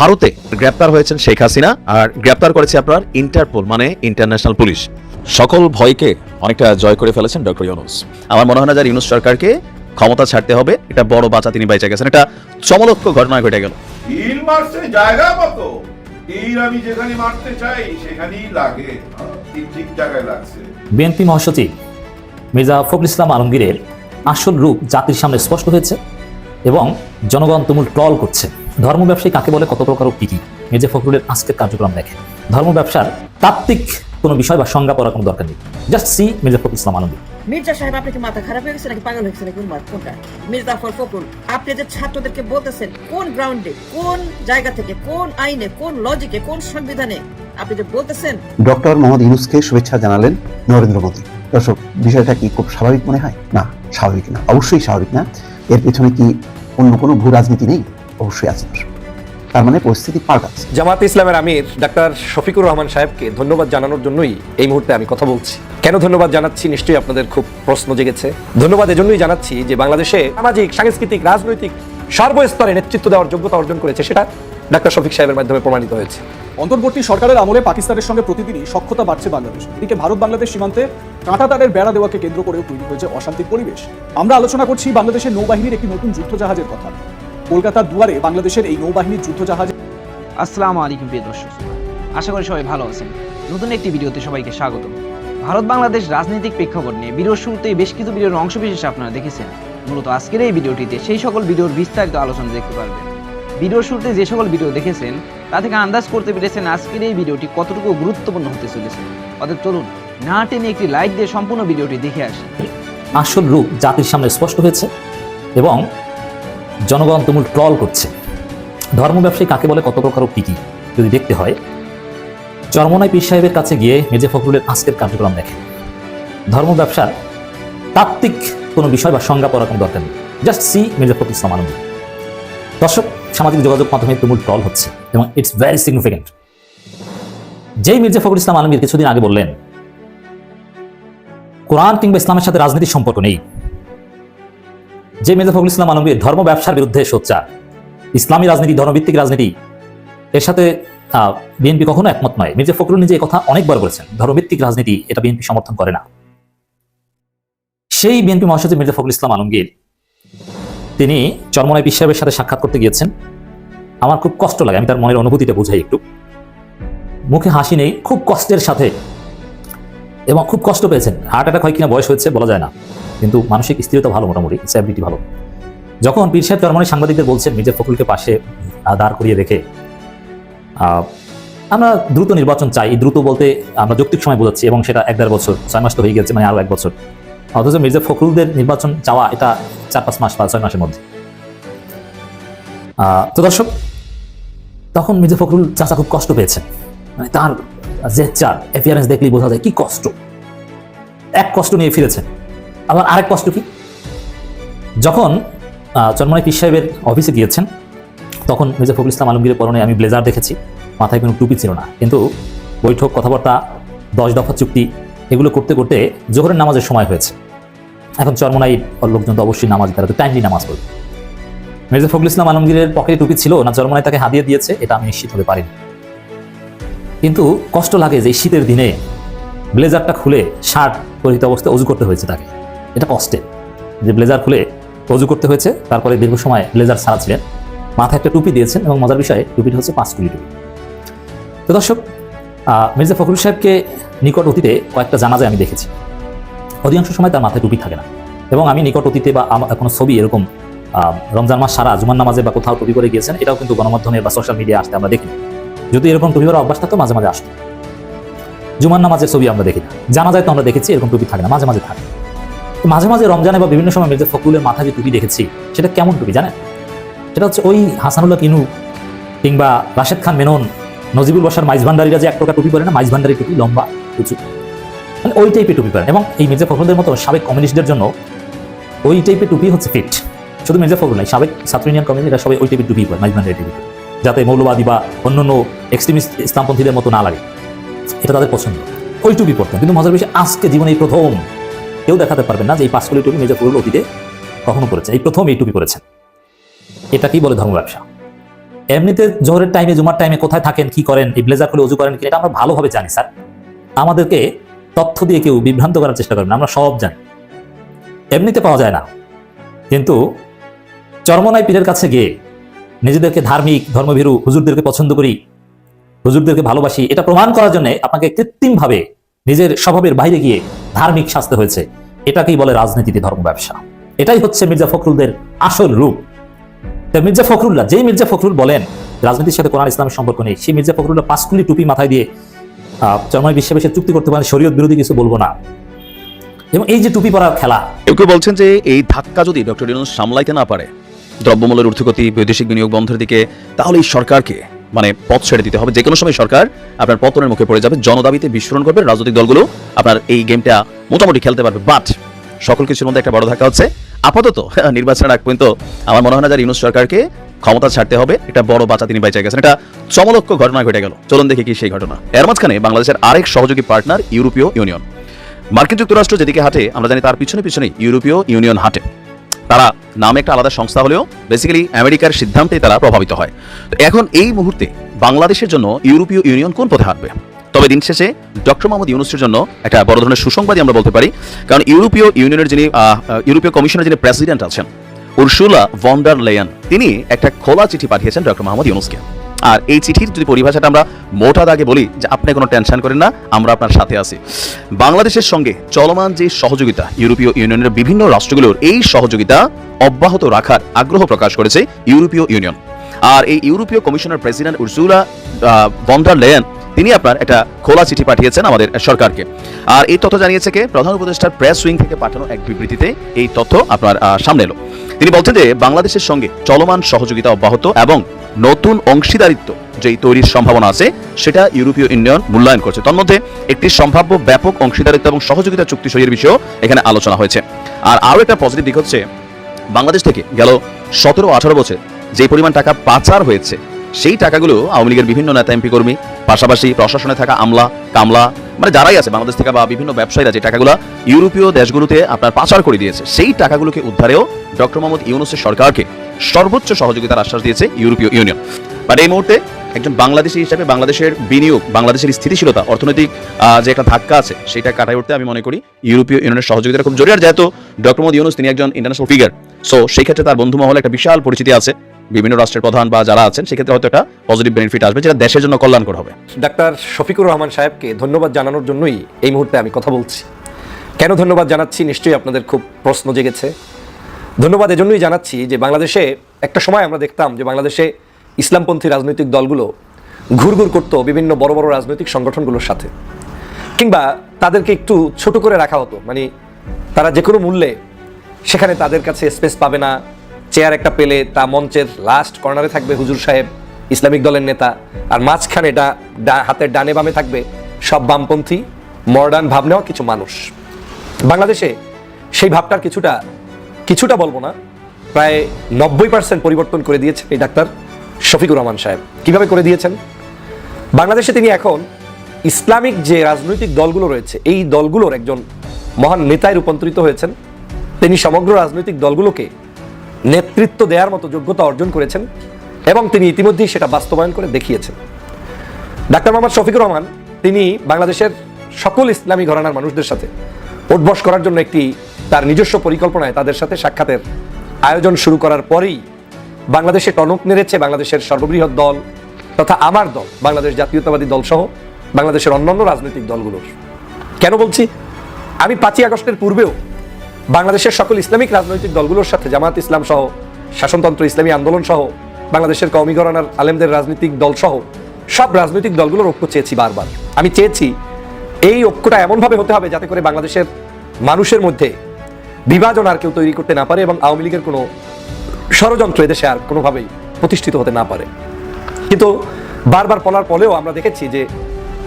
ভারতে গ্রেপ্তার হয়েছেন শেখ হাসিনা আর গ্রেপ্তার করেছে আপনার ইন্টারপোল মানে ইন্টারন্যাশনাল পুলিশ। সকল ভয়কে অনেকটা জয় করে ফেলেছেন ডক্টর ইউনুস। আমার মনে হয় না যে ইউনুস সরকারকে ক্ষমতা ছাড়তে হবে এটা বড় বাঁচা তিনি বাইচে গেছেন। এটা চমলক্ষ ঘটনা ঘটে গেল। জায়গা মতো। আমি যেখানে মারতে চাই সেখানেই লাগে। ঠিক ঠিক জায়গায় লাগছে। বিএনপি মহাসচিব মির্জা ফখরুল ইসলাম আলমগীরের আসল রূপ জাতির সামনে স্পষ্ট হয়েছে এবং জনগণ তুমুল ট্রল করছে। ধর্ম ব্যবসায়ী কাকে বলে কত প্রকার ও কি কি? মির্জা ফখরুলের আজকের কার্যক্রম দেখে ধর্ম ব্যবসার তাত্ত্বিক কোনো বিষয় বা সংজ্ঞা পড়ার কোনো দরকার নেই। জাস্ট সি মির্জা ফখরুল ইসলাম আলমগীর মির্জা সাহেব আপনি কি মাথা খারাপ হয়ে গেছে নাকি পাগল হয়ে গেছে নাকি উন্মাদ কোনটা? মির্জা ফর ফখরুল আপনি যে ছাত্রদেরকে বলতেছেন কোন গ্রাউন্ডে কোন জায়গা থেকে কোন আইনে কোন লজিকে কোন সংবিধানে আপনি যে বলতেছেন? ডক্টর মোহাম্মদ ইউনুসকে শুভেচ্ছা জানালেন নরেন্দ্র মোদী। দর্শক বিষয়টা কি খুব স্বাভাবিক মনে হয়? না স্বাভাবিক না অবশ্যই স্বাভাবিক না। এর পেছনে কি অন্য কোনো ভূ রাজনীতি নেই? অবশ্যই আছে। তার মানে পরিস্থিতি পাল্টাচ্ছে জামাত ইসলামের আমির ডাক্তার শফিকুর রহমান সাহেবকে ধন্যবাদ জানানোর জন্যই এই মুহূর্তে আমি কথা বলছি। কেন ধন্যবাদ জানাচ্ছি? নিশ্চয়ই আপনাদের খুব প্রশ্ন জেগেছে। ধন্যবাদ এজন্যই জানাচ্ছি যে বাংলাদেশে সামাজিক সাংস্কৃতিক রাজনৈতিক সর্বস্তরে নেতৃত্ব দেওয়ার যোগ্যতা অর্জন করেছে সেটা ডাক্তার শফিক সাহেবের মাধ্যমে প্রমাণিত হয়েছে। অন্তর্বর্তী সরকারের আমলে পাকিস্তানের সঙ্গে প্রতিদিনই সক্ষতা বাড়ছে বাংলাদেশ। এদিকে ভারত বাংলাদেশ সীমান্তে কাঁটাতারের বেড়া দেওয়াকে কেন্দ্র করেও তৈরি হয়েছে অশান্তির পরিবেশ। আমরা আলোচনা করছি বাংলাদেশের নৌবাহিনীর একটি নতুন যুদ্ধ জাহাজের কথা। কলকাতার দুয়ারে বাংলাদেশের এই নৌবাহিনীর যুদ্ধজাহাজ আসসালামু আলাইকুম প্রিয় দর্শক। আশা করি সবাই ভালো আছেন। নতুন একটি ভিডিওতে সবাইকে স্বাগত। ভারত বাংলাদেশ রাজনৈতিক প্রেক্ষাপট নিয়ে ভিডিওর শুরুতেই বেশ কিছু ভিডিওর অংশ বিশেষ আপনারা দেখেছেন। মূলত আজকের এই ভিডিওটিতে সেই সকল ভিডিওর বিস্তারিত আলোচনা দেখতে পারবেন। ভিডিওর শুরুতে যে সকল ভিডিও দেখেছেন তা থেকে আন্দাজ করতে পেরেছেন আজকের এই ভিডিওটি কতটুকু গুরুত্বপূর্ণ হতে চলেছে। অতএব চলুন না টেনে একটি লাইক দিয়ে সম্পূর্ণ ভিডিওটি দেখে আসি। আসল রূপ জাতির সামনে স্পষ্ট হয়েছে এবং জনগণ তুমুল ট্রল করছে। ধর্ম ব্যবসায়ী কাকে বলে, কত প্রকার কি কি, যদি দেখতে হয়। চরমনাই পীর সাহেবের কাছে গিয়ে মেজে ফখরুলের আজকের কার্যক্রম দেখে। ধর্ম ব্যবসার তাত্ত্বিক কোনো বিষয় বা সংজ্ঞা পড়ার কোনো দরকার নেই। Just see Mirza Fakhrul Islam Alamgir. দর্শক, সামাজিক যোগাযোগ মাধ্যমে তুমুল ট্রল হচ্ছে এবং ইটস ভেরি সিগনিফিকেন্ট যেই মির্জা ফখরুল ইসলাম আলমগীর কিছুদিন আগে বললেন, কোরআন কিংবা ইসলামের সাথে রাজনীতির সম্পর্ক নেই। যে মির্জা ফখরুল ইসলাম আলমগীর ধর্ম ব্যবসার বিরুদ্ধে সোচ্চার। ইসলামী রাজনীতি, ধর্মভিত্তিক রাজনীতি, এর সাথে বিএনপি কখনো একমত নয়। মির্জা ফখরুল নিজে কথা অনেকবার বলেছেন। ধর্মভিত্তিক রাজনীতি, এটা বিএনপি সমর্থন করে না। সেই বিএনপি মহাসচিব মির্জা ফখরুল ইসলাম আলমগীর, তিনি চরমনাই পীর সাহেবের সাথে সাক্ষাৎ করতে গিয়েছেন। আমার খুব কষ্ট লাগে, আমি তার মনের অনুভূতিটা বুঝাই একটু। মুখে হাসি নেই, খুব কষ্টের সাথে, এবং খুব কষ্ট পেয়েছেন। হার্ট অ্যাটাক হয় কিনা বয়স হয়েছে, বলা যায় না। কিন্তু মানসিক স্থিরতা ভালো মোটামুটি স্ট্যাবিলিটি ভালো। যখন পীর সাহেব চরমনাই সাংবাদিকদের বলছেন, মির্জা ফখরুলকে পাশে দাঁড় করিয়ে রেখে আমরা দ্রুত নির্বাচন চাই দ্রুত বলতে আমরা যৌক্তিক সময় বোঝাচ্ছি এবং সেটা এক দেড় বছর, ছয় মাস তো হয়ে গেছে মানে আরও এক বছর। অথচ মির্জা ফখরুলদের নির্বাচন চাওয়া, এটা চার পাঁচ মাস বা ছয় মাসের মধ্যে। তো দর্শক, তখন মির্জা ফখরুল চাচা খুব কষ্ট পেয়েছেন। মানে তার জেচার অ্যাপিয়ারেন্স দেখলেই বোঝা যায় কি কষ্ট। এক কষ্ট নিয়ে ফিরেছেন। আবার আরেক কষ্ট কি? যখন চন্ময় পীর সাহেবের অফিসে গিয়েছেন, তখন মির্জা ফখরুল ইসলাম আলমগীরের পরনে আমি ব্লেজার দেখেছি, মাথায় কোনো টুপি ছিল না। কিন্তু বৈঠক, কথাবার্তা, দশ দফা চুক্তি, এগুলো করতে করতে জোহরের নামাজের সময় হয়েছে। এখন চরমনাই লোকজন তো অবশ্যই নামাজ তারা তো টাইমলি নামাজ পড়বে। মির্জা ফখরুল ইসলাম আলমগীরের পকেটে টুপি ছিল না চরমনাই তাকে হাদিয়ে দিয়েছে, এটা আমি নিশ্চিত হতে পারিনি। কিন্তু কষ্ট লাগে যে শীতের দিনে ব্লেজারটা খুলে শার্ট পরিহিত অবস্থায় অজু করতে হয়েছে তাকে। এটা কষ্টের যে ব্লেজার খুলে অজু করতে হয়েছে, তারপরে দীর্ঘ সময় ব্লেজার ছাড়া ছিলেন মাথায় একটা টুপি দিয়েছেন এবং মজার বিষয়ে, টুপিটা হচ্ছে পাঁচ কুড়ি টুপি। তো দর্শক মির্জা ফখরুল সাহেবকে নিকট অতীতে কয়েকটা জানাজায় আমি দেখেছি। অধিকাংশ সময় তার মাথায় টুপি থাকে না এবং আমি নিকট অতীতে বা আমার কোনো ছবি এরকম রমজান মাস সারা জুমান নামাজে বা কোথাও টুপি করে গিয়েছেন, এটাও কিন্তু গণমাধ্যমে বা সোশ্যাল মিডিয়া আসতে আমরা দেখি যদি এরকম টুপি পরা অভ্যাস থাকতো, মাঝে মাঝে আসতো। জুমান নামাজের ছবি আমরা দেখি না। জানা যায় তো আমরা দেখেছি, এরকম টুপি থাকে না, মাঝে মাঝে থাকে। মাঝে মাঝে রমজানে বা বিভিন্ন সময় মির্জা ফখরুলের মাথায় যে টুপি দেখেছি, সেটা কেমন টুপি জানেন? সেটা হচ্ছে ওই হাসানুল্লাহ কিনু কিংবা রাশেদ খান মেনন, নজিবুল বসার মাইজ ভান্ডারিরা যে এক প্রকার টুপি পরে না, মাইজ ভান্ডারি টুপি লম্বা, উঁচু। মানে ওই টাইপের টুপি পরেন এবং এই মির্জা ফখরুলদের মতো সাবেক কমিউনিস্টদের জন্য ওই টাইপের টুপি হচ্ছে ফিট শুধু মির্জা ফখরুল নাই সাবেক ছাত্র ইউনিয়ন কমিউনিস্ট এরা সবাই ওই টাইপের টুপি পরে, মাইজ ভান্ডারি টুপি যাতে মৌলবাদী বা অন্যান্য এক্সট্রিমিস্ট ইসলামপন্থীদের মতো না লাগে। এটা তাদের পছন্দ। ওই টুপি পরতেন। কিন্তু মজার বিষয়, আজকে জীবনে এই প্রথম কেউ দেখাতে পারবেন না যে এই পাঁচকলি টুপি মির্জা ফখরুল অতীতে কখনো করেছে এই প্রথম এই টুপি পরেছেন। এটা কি বলে ধর্ম ব্যবসা? এমনিতে জোহরের টাইমে জুমার টাইমে কোথায় থাকেন কি করেন এই ব্লেজার খুলে উজু করেন কি এটা আমরা ভালোভাবে জানি স্যার। আমাদেরকে তথ্য দিয়ে কেউ বিভ্রান্ত করার চেষ্টা করেন না, আমরা সব জানি। এমনিতে পাওয়া যায় না। কিন্তু চরমনাই পীরের কাছে গিয়ে নিজেদেরকে ধার্মিক ধর্মভীরু হুজুরদেরকে পছন্দ করি হুজুরদেরকে ভালোবাসি এটা প্রমাণ করার জন্য আপনাকে কৃত্রিমভাবে নিজের স্বভাবের বাইরে গিয়ে ধার্মিক শাস্তে হয়েছে। এটাকেই বলে রাজনীতিতে ধর্ম ব্যবসা। এটাই হচ্ছে মির্জা ফখরুলদের আসল রূপ। তা মির্জা ফখরুল্লাহ যেই মির্জা ফখরুল বলেন, রাজনীতির সাথে কোরআন, ইসলামের সম্পর্ক নেই, সেই মির্জা ফখরুল্লাহ পাঁচকুলি টুপি মাথায় দিয়ে চরমায় বিশ্বাসে চুক্তি করতে পারেন, শরীয়ত বিরোধী কিছু বলব না। এবং এই যে টুপি পরার খেলা, কেউ কেউ বলছেন যে এই ধাক্কা যদি ডক্টর ইউনুস সামলাইতে না পারে, দ্রব্যমূল্যের ঊর্ধ্বগতি, বৈদেশিক বিনিয়োগ বন্ধের দিকে, তাহলে এই সরকারকে মানে পথ ছেড়ে দিতে হবে। যে কোনো সময় সরকার আপনার পতনের মুখে পড়ে যাবে, জনদাবিতে বিস্ফোরণ করবে, রাজনৈতিক দলগুলো আপনার এই গেমটা মোটামুটি খেলতে পারবে। বাট সকল কিছুর মধ্যে একটা বড় ধাক্কা হচ্ছে, আপাতত নির্বাচনের আগ পর্যন্ত আমার মনে হয় না যে ইউনুস সরকারকে ক্ষমতা ছাড়তে হবে। এটা বড় বাঁচা তিনি বেঁচে গেছেন। এটা চমলক্ষ ঘটনা ঘটে গেল। চলুন দেখি কি সেই ঘটনা। এর মাঝখানে বাংলাদেশের আরেক সহযোগী পার্টনার ইউরোপীয় ইউনিয়ন। মার্কিন যুক্তরাষ্ট্র যেদিকে হাঁটে, আমরা জানি তার পিছনে পিছনে ইউরোপীয় ইউনিয়ন হাঁটে। তারা নামে একটা আলাদা সংস্থা হলেও বেসিক্যালি আমেরিকার সিদ্ধান্তে তারা প্রভাবিত হয়। তো এখন এই মুহূর্তে বাংলাদেশের জন্য ইউরোপীয় ইউনিয়ন কোন পথে হাঁটবে? তবে দিন শেষে ডক্টর মোহাম্মদ ইউনুসের জন্য একটা বড় ধরনের সুসংবাদই আমরা বলতে পারি। কারণ ইউরোপীয় ইউনিয়নের যিনি ইউরোপীয় কমিশনের যিনি প্রেসিডেন্ট আছেন, উর্সুলা ভন্ডার লেয়ান, তিনি একটা খোলা চিঠি পাঠিয়েছেন ডক্টর মোহাম্মদ ইউনুসকে। আর এই চিঠির যদি পরিভাষাটা আমরা মোটা দাগে বলি যে আপনি কোনো টেনশন করেন না, আমরা আপনার সাথে আছি। বাংলাদেশের সঙ্গে চলমান যে সহযোগিতা ইউরোপীয় ইউনিয়নের বিভিন্ন রাষ্ট্রগুলোর এই সহযোগিতা অব্যাহত রাখার আগ্রহ প্রকাশ করেছে ইউরোপীয় ইউনিয়ন। আর এই ইউরোপীয় commissioner president Ursula von der Leyen তিনি আপনার একটা খোলা চিঠি পাঠিয়েছেন আমাদের সরকারকে। আর এই তথ্য জানিয়েছে কে? প্রধান উপদেষ্টার প্রেস উইং থেকে পাঠানো এক বিবৃতিতে এই তথ্য আপনার সামনে এলো। তিনি বলছেন যে বাংলাদেশের সঙ্গে চলমান সহযোগিতা অব্যাহত এবং নতুন অংশীদারিত্ব যেই তৈরির সম্ভাবনা আছে, সেটা ইউরোপীয় ইউনিয়ন মূল্যায়ন করছে। তন্মধ্যে, একটি সম্ভাব্য ব্যাপক অংশীদারিত্ব এবং সহযোগিতা চুক্তি সইয়ের বিষয়েও এখানে আলোচনা হয়েছে। আর আরও একটা পজিটিভ দিক হচ্ছে, বাংলাদেশ থেকে গেল সতেরো আঠারো বছর যে পরিমাণ টাকা পাচার হয়েছে সেই টাকাগুলো আওয়ামী লীগের বিভিন্ন নেতা এমপি কর্মী, পাশাপাশি প্রশাসনে থাকা আমলা, কামলা মানে যারাই আছে বাংলাদেশ থেকে বা বিভিন্ন ব্যবসায়ীরা যে টাকাগুলো ইউরোপীয় দেশগুলোতে আপনার পাচার করে দিয়েছে, সেই টাকাগুলোকে উদ্ধারেও ডক্টর মোহাম্মদ ইউনুসের সরকারকে সর্বোচ্চ সহযোগিতার আশ্বাস দিয়েছে ইউরোপীয় ইউনিয়ন। বাট এই মুহূর্তে একজন বাংলাদেশি হিসাবে বাংলাদেশের বিনিয়োগ, বাংলাদেশের স্থিতিশীলতা, অর্থনৈতিক যে একটা ধাক্কা আছে, সেটা কাটাই উঠতে আমি মনে করি ইউরোপীয় ইউনিয়নের সহযোগিতা খুব জরুরি। আর যেহেতু ডক্টর মোহাম্মদ ইউনুস তিনি একজন ইন্টারন্যাশনাল ফিগার সো সেই ক্ষেত্রে তার বন্ধু মহলে একটা বিশাল পরিচিতি আছে। বিভিন্ন রাষ্ট্রের প্রধান বা যারা আছেন, সেক্ষেত্রে হয়তো একটা পজিটিভ বেনিফিট আসবে, যেটা দেশের জন্য কল্যাণকর হবে। ডাক্তার শফিকুর রহমান সাহেবকে ধন্যবাদ জানানোর জন্যই এই মুহূর্তে আমি কথা বলছি। কেন ধন্যবাদ জানাচ্ছি? নিশ্চয়ই আপনাদের খুব প্রশ্ন জেগেছে। ধন্যবাদ এজন্যই জানাচ্ছি যে বাংলাদেশে একটা সময় আমরা দেখতাম যে বাংলাদেশে ইসলামপন্থী রাজনৈতিক দলগুলো ঘুরঘুর করতো বিভিন্ন বড় বড় রাজনৈতিক সংগঠনগুলোর সাথে। কিংবা তাদেরকে একটু ছোট করে রাখা হতো। মানে তারা যে কোনো মূল্যে সেখানে তাদের কাছে স্পেস পাবে না। চেয়ার একটা পেলে তা মঞ্চের লাস্ট কর্নারে থাকবে হুজুর সাহেব, ইসলামিক দলের নেতা। আর মাঝখানে এটা হাতের ডানে বামে থাকবে সব বামপন্থী মডার্ন ভাব নেওয়া কিছু মানুষ। বাংলাদেশে সেই ভাবটার কিছুটা কিছুটা বলব না, প্রায় নব্বই পার্সেন্ট পরিবর্তন করে দিয়েছেন এই ডাক্তার শফিকুর রহমান সাহেব। কীভাবে করে দিয়েছেন? বাংলাদেশে তিনি এখন ইসলামিক যে রাজনৈতিক দলগুলো রয়েছে, এই দলগুলোর একজন মহান নেতায় রূপান্তরিত হয়েছেন। তিনি সমগ্র রাজনৈতিক দলগুলোকে নেতৃত্ব দেওয়ার মতো যোগ্যতা অর্জন করেছেন এবং তিনি ইতিমধ্যেই সেটা বাস্তবায়ন করে দেখিয়েছেন। ডাক্তার মোহাম্মদ শফিকুর রহমান, তিনি বাংলাদেশের সকল ইসলামী ঘরানার মানুষদের সাথে উঠবস করার জন্য একটি তার নিজস্ব পরিকল্পনায় তাদের সাথে সাক্ষাতের আয়োজন শুরু করার পরেই বাংলাদেশে টনক নেড়েছে বাংলাদেশের সর্ববৃহৎ দল তথা আমার দল, বাংলাদেশ জাতীয়তাবাদী দল সহ বাংলাদেশের অন্যান্য রাজনৈতিক দলগুলোর। কেন বলছি? আমি পাঁচই আগস্টের পূর্বেও বাংলাদেশের সকল ইসলামিক রাজনৈতিক দলগুলোর সাথে জামাত ইসলাম সহ, শাসনতন্ত্র, ইসলামী আন্দোলন সহ, বাংলাদেশের কওমি ঘরানার আলেমদের রাজনৈতিক দল সহ, সব রাজনৈতিক দলগুলোর ঐক্য চেয়েছি বারবার। আমি চেয়েছি এই ঐক্যটা এমনভাবে হতে হবে যাতে করে বাংলাদেশের মানুষের মধ্যে বিভাজন আর কেউ তৈরি করতে না পারে এবং আওয়ামী লীগের কোনো ষড়যন্ত্র এদেশে আর কোনোভাবেই প্রতিষ্ঠিত হতে না পারে। কিন্তু বারবার বলার পরেও আমরা দেখেছি যে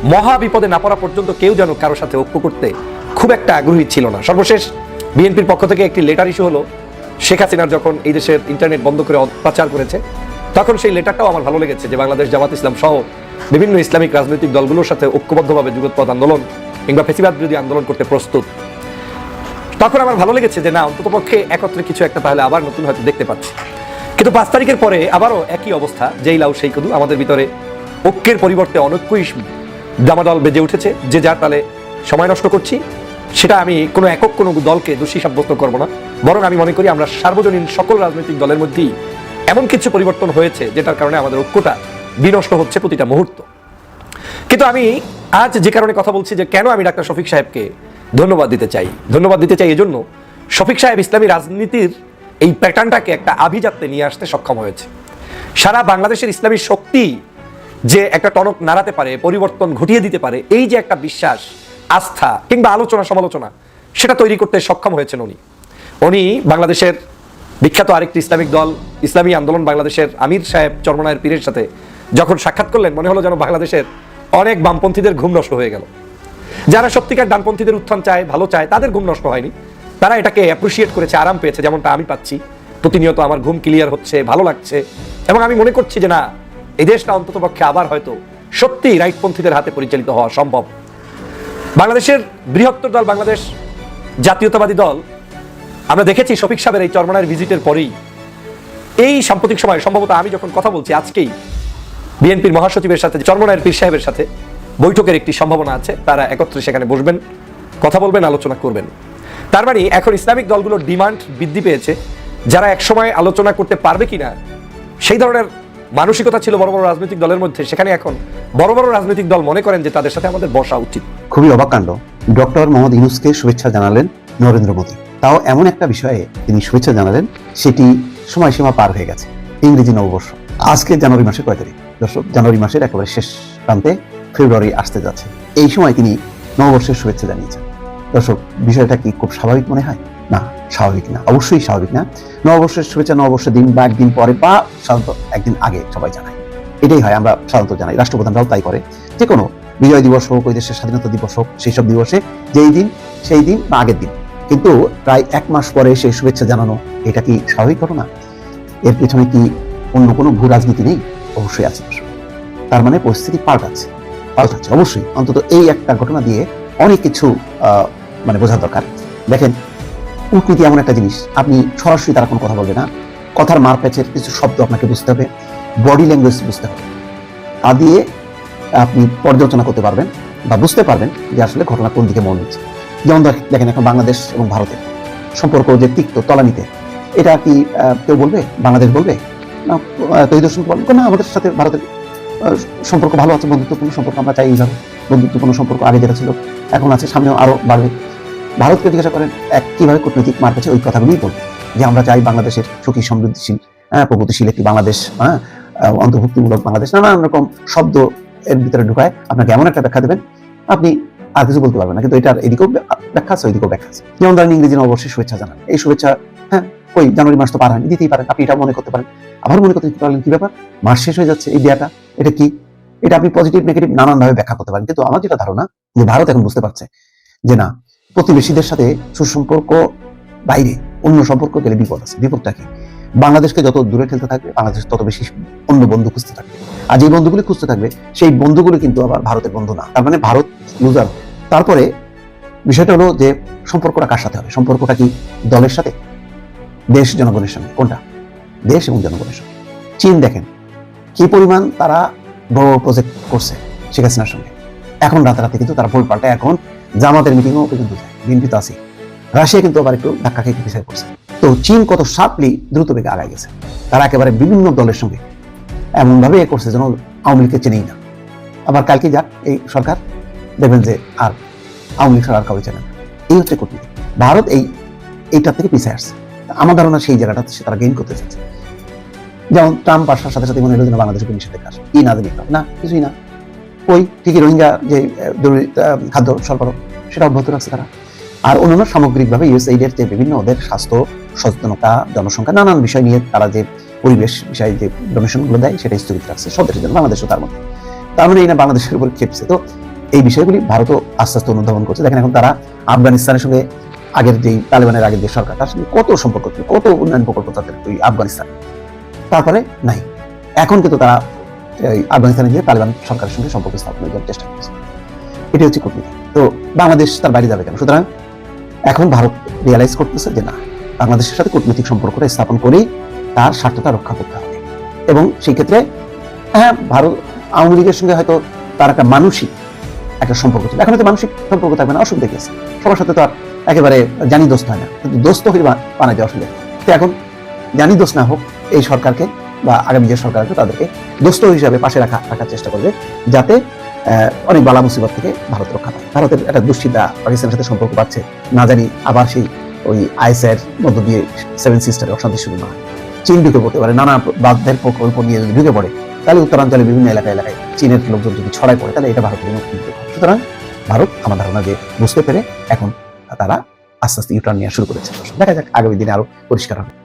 মহা বিপদে না পড়া পর্যন্ত কেউ যেন কারোর সাথে ঐক্য করতে খুব একটা আগ্রহী ছিল না। সর্বশেষ বিএনপির পক্ষ থেকে একটি লেটার ইস্যু হলো, শেখ হাসিনার যখন এই দেশের ইন্টারনেট বন্ধ করে অত্যাচার করেছে, তখন সেই লেটারটাও আমার ভালো লেগেছে যে বাংলাদেশ, জামাত ইসলাম সহ বিভিন্ন ইসলামিক রাজনৈতিক দলগুলোর সাথে ঐক্যবদ্ধভাবে যুগোৎপদ আন্দোলন কিংবা ফেসিবাদ বিরোধী আন্দোলন করতে প্রস্তুত। তখন আমার ভালো লেগেছে যে না, অন্ততপক্ষে একত্রে কিছু একটা তাহলে আবার নতুন হয়তো দেখতে পাচ্ছি। কিন্তু পাঁচ তারিখের পরে আবারও একই অবস্থা, যেই লাউ সেই কদু, আমাদের ভিতরে ঐক্যের পরিবর্তে অনৈক্যই জামাদল বেজে উঠেছে, যে যার তালে সময় নষ্ট করছি। সেটা আমি কোনো একক কোনো দলকে দোষী সাব্যস্ত করব না। বরং আমি মনে করি আমরা সার্বজনীন সকল রাজনৈতিক দলের মধ্যেই এমন কিছু পরিবর্তন হয়েছে যেটার কারণে আমাদের ঐক্যটা বিনষ্ট হচ্ছে প্রতিটা মুহূর্ত। কিন্তু আমি আজ যে কারণে কথা বলছি যে কেন আমি ডাক্তার শফিক সাহেবকে ধন্যবাদ দিতে চাই, ধন্যবাদ দিতে চাই এজন্য শফিক সাহেব ইসলামী রাজনীতির এই প্যাটার্নটাকে একটা আভিজাত্যে নিয়ে আসতে সক্ষম হয়েছে। সারা বাংলাদেশের ইসলামী শক্তি যে একটা টনক নাড়াতে পারে, পরিবর্তন ঘটিয়ে দিতে পারে, এই যে একটা বিশ্বাস আস্থা কিংবা আলোচনা, সমালোচনা, সেটা তৈরি করতে সক্ষম হয়েছেন উনি। উনি বাংলাদেশের বিখ্যাত আরেকটি ইসলামিক দল, ইসলামী আন্দোলন বাংলাদেশের আমির সাহেব চরমনায়ের পীরের সাথে যখন সাক্ষাৎ করলেন, মনে হলো যেন বাংলাদেশের অনেক বামপন্থীদের ঘুম নষ্ট হয়ে গেল। যারা সত্যিকার ডানপন্থীদের উত্থান চায়, ভালো চায়, তাদের ঘুম নষ্ট হয়নি। তারা এটাকে অ্যাপ্রিসিয়েট করেছে, আরাম পেয়েছে, যেমনটা আমি পাচ্ছি। প্রতিনিয়ত আমার ঘুম ক্লিয়ার হচ্ছে, ভালো লাগছে। এবং আমি মনে করছি যে না এই দেশটা অন্তত পক্ষে আবার হয়তো সত্যি রাইটপন্থীদের হাতে পরিচালিত হওয়া সম্ভব। বাংলাদেশের বৃহত্তর দল বাংলাদেশ, জাতীয়তাবাদী দল। আমরা দেখেছি শফিক সাহেবের এই চরমনার ভিজিটের পরেই। এই সাম্প্রতিক সময় সম্ভবত আমি যখন কথা বলছি আজকেই, বিএনপির মহাসচিবের সাথে, চরমনায়ের পীর সাহেবের সাথে বৈঠকের একটি সম্ভাবনা আছে, তারা একত্রে সেখানে বসবেন, কথা বলবেন, আলোচনা করবেন। তার মানে এখন ইসলামিক দলগুলোর ডিমান্ড বৃদ্ধি পেয়েছে। যারা একসময় আলোচনা করতে পারবে কিনা, সেই ধরনের মানসিকতা ছিল বড় বড় রাজনৈতিক দলের মধ্যে, সেখানে এখন বড় বড় রাজনৈতিক দল মনে করেন যে তাদের সাথে আমাদের বসা উচিত। খুবই অবাক কাণ্ড। ডক্টর মোহাম্মদ ইউনুসকে শুভেচ্ছা জানালেন নরেন্দ্র মোদী। তাও এমন একটা বিষয়ে তিনি শুভেচ্ছা জানালেন, সেটি সময়সীমা পার হয়ে গেছে, ইংরেজি নববর্ষ। আজকে জানুয়ারি মাসের কয় তারিখ? দর্শক, জানুয়ারি মাসের একেবারে শেষ প্রান্তে ফেব্রুয়ারি আসতে যাচ্ছে। এই সময় তিনি নববর্ষের শুভেচ্ছা জানিয়েছেন। দর্শক, বিষয়টা কি খুব স্বাভাবিক মনে হয়? না। স্বাভাবিক না, অবশ্যই স্বাভাবিক না। নববর্ষের শুভেচ্ছা, নববর্ষের দিন বা একদিন পরে বা সাধারণত একদিন আগে সবাই জানায়। এটাই হয়, আমরা সাধারণত জানাই, রাষ্ট্রপ্রধানরাও তাই করে। যে কোনো বিজয় দিবস হোক, ওই দেশের স্বাধীনতা দিবস হোক সেই সব দিবসে যেই দিন, সেই দিন বা আগের দিন। কিন্তু প্রায় এক মাস পরে সেই শুভেচ্ছা জানানো, এটা কি স্বাভাবিক ঘটনা? এর পেছনে কি অন্য কোনো ভূ রাজনীতি নেই? অবশ্যই আছে তার মানে পরিস্থিতি পাল্টাচ্ছে পাল্টাচ্ছে অবশ্যই। অন্তত এই একটা ঘটনা দিয়ে অনেক কিছু মানে বোঝার দরকার। দেখেন কূটনীতি এমন একটা জিনিস। আপনি সরাসরি তারা কোনো কথা বলবে না। কথার মার প্যাচের কিছু শব্দ আপনাকে বুঝতে হবে। বডি ল্যাঙ্গুয়েজ বুঝতে হবে। তা দিয়ে আপনি পর্যালোচনা করতে পারবেন বা বুঝতে পারবেন যে আসলে ঘটনা কোন দিকে মন নিচ্ছে যেমন দেখেন এখন বাংলাদেশ এবং ভারতের সম্পর্ক যে তিক্ত তলানিতে, এটা কি কেউ বলবে? বাংলাদেশ বলবে? না তৈরি বলবে। না, আমাদের সাথে ভারতের সম্পর্ক ভালো আছে, বন্ধুত্বপূর্ণ সম্পর্ক আমরা চাই এইভাবে। বন্ধুত্বপূর্ণ সম্পর্ক আগে যেটা ছিল, এখন আছে, সামনেও আরও বাড়বে। ভারতকে জিজ্ঞাসা করেন, এক কীভাবে কূটনৈতিক মার কাছে ওই কথাগুলোই বলবে। যে আমরা চাই বাংলাদেশের সুখী, সমৃদ্ধিশীল হ্যাঁ প্রগতিশীল একটি বাংলাদেশ হ্যাঁ অন্তর্ভুক্তিমূলক বাংলাদেশ নানান রকম শব্দ এর ভিতরে ঢুকায়। আপনাকে এমন একটা ব্যাখ্যা দেবেন, আপনি আর কিছু বলতে পারবেন না, কিন্তু এটার এদিকেও ব্যাখ্যা আছে, ওইদিকেও ব্যাখ্যা আছে। যেমন ধরেন ইংরেজি নববর্ষের শুভেচ্ছা জানান। এই শুভেচ্ছা হ্যাঁ ওই জানুয়ারি মাস তো পার হয়নি, দিতেই পারেন। আপনি এটা মনে করতে পারেন। আবার মনে করতে পারলেন কি ব্যাপার? মাস শেষ হয়ে যাচ্ছে, এই দেয়াটা, এটা কি? এটা আপনি পজিটিভ নেগেটিভ নানান ভাবে ব্যাখ্যা করতে পারেন। কিন্তু আমার যেটা ধারণা, যে ভারত এখন বুঝতে পারছে যে না প্রতিবেশীদের সাথে সুসম্পর্ক বাইরে, অন্য সম্পর্ক গেলে বিপদ আছে। বিপদটা কি? বাংলাদেশকে যত দূরে ঠেলতে থাকবে, বাংলাদেশ তত বেশি অন্য বন্ধু খুঁজতে থাকবে। আর যে বন্ধুগুলি খুঁজতে থাকবে, সেই বন্ধুগুলো কিন্তু আবার ভারতের বন্ধু না। তার মানে ভারত লুজার তারপরে বিষয়টা হলো যে সম্পর্কটা কার সাথে হবে? সম্পর্কটা কি দলের সাথে? দেশ জনগণের সঙ্গে কোনটা? দেশ এবং জনগণের সঙ্গে চীন দেখেন, কি পরিমাণ তারা বড় প্রজেক্ট করছে শেখ হাসিনার সঙ্গে। এখন রাতারাতি কিন্তু তারা ভুল পাল্টায়। এখন জামাতের মিটিংও কিন্তু বিএনপি তো আছে রাশিয়া কিন্তু আবার একটু ধাক্কা খেয়ে পিছিয়ে পড়ছে তো চীন কত শার্পলি দ্রুত বেগে আগায় গেছে। তারা একেবারে বিভিন্ন দলের সঙ্গে এমনভাবে এ করছে যেন আওয়ামী লীগকে চেনেই না। আবার কালকে যাক, এই সরকার দেখবেন যে আর আওয়ামী লীগ আর কাউকে চেনে না। এই হচ্ছে কূটনীতি। ভারত এই এইটার থেকে পিছিয়ে আসছে। আমার ধারণা সেই জায়গাটা সে তারা গেইন করতে চাচ্ছে। যেমন ট্রাম্প আসার সাথে সাথে মনে হলো যেন বাংলাদেশের নিষেধাজ্ঞা আসবে। কি না না, কিছুই না। ওই ঠিকই রোহিঙ্গা যে খাদ্য সরবরাহ, সেটা অব্যাহত রাখছে তারা। আর অন্যান্য সামগ্রিকভাবে ইউএসআইডের যে বিভিন্ন ওদের স্বাস্থ্য, সচেতনতা, জনসংখ্যা, নানান বিষয় নিয়ে তারা যে পরিবেশ বিষয়ে যে ডোনেশনগুলো দেয়, সেটা স্থগিত রাখছে সব দেশের জন্য বাংলাদেশও তার মধ্যে। তার মানে এই না বাংলাদেশের উপর খেপছে তো এই বিষয়গুলি ভারতও আস্তে আস্তে অনুধাবন করছে। দেখেন এখন তারা আফগানিস্তানের সঙ্গে আগের যেই তালেবানের আগের যে সরকার, তার সঙ্গে কত সম্পর্ক ছিল, কত উন্নয়ন প্রকল্প তাদের ওই আফগানিস্তান। তারপরে নাই। এখন কিন্তু তারা আফগানিস্তানে গিয়ে তালেবান সরকারের সঙ্গে সম্পর্ক স্থাপনের জন্য চেষ্টা করছে। এটি হচ্ছে কূটনীতি। তো বাংলাদেশ তার বাইরে যাবে কেন? সুতরাং এখন ভারত রিয়ালাইজ করতেছে যে না, বাংলাদেশের সাথে কূটনৈতিক সম্পর্কটা স্থাপন করেই তার স্বার্থটা রক্ষা করতে হবে। এবং সেই ক্ষেত্রে হ্যাঁ ভারত আওয়ামী লীগের সঙ্গে হয়তো তার একটা মানসিক একটা সম্পর্ক ছিল। এখন হয়তো মানসিক সম্পর্ক থাকবে না, অসুবিধা আছে? সবার সাথে তো আর একেবারে জানি দোস্ত হয় না। কিন্তু দোস্ত হয়ে বা- বানাইতে অসুবিধা তো এখন জানি দোষ না হোক, এই সরকারকে বা আগামী যে সরকার আছে তাদেরকে দোস্ত হিসাবে পাশে রাখা, রাখার চেষ্টা করবে যাতে অনেক বালা মুসিবত থেকে ভারত রক্ষা পায়। ভারতের একটা দুশ্চিন্তা পাকিস্তানের সাথে সম্পর্ক পাচ্ছে না জানি আবার সেই ওই আইএসআইয়ের মধ্য দিয়ে সেভেন সিস্টারের অশান্তি শুরু না চীন ঢুকে পড়তে পারে, নানা বাধ্যের প্রকল্প নিয়ে যদি ঢুকে পড়ে, তাহলে উত্তরাঞ্চলে বিভিন্ন এলাকায় এলাকায় চীনের লোকজন যদি ছড়ায় পড়ে, তাহলে এটা ভারতের জন্য সুতরাং ভারত আমার ধারণা যে বুঝতে পেরে এখন তারা আস্তে আস্তে ইউটার্ন নেওয়া শুরু করেছে। দেখা যাক, আগামী দিনে আরও পরিষ্কার হবে।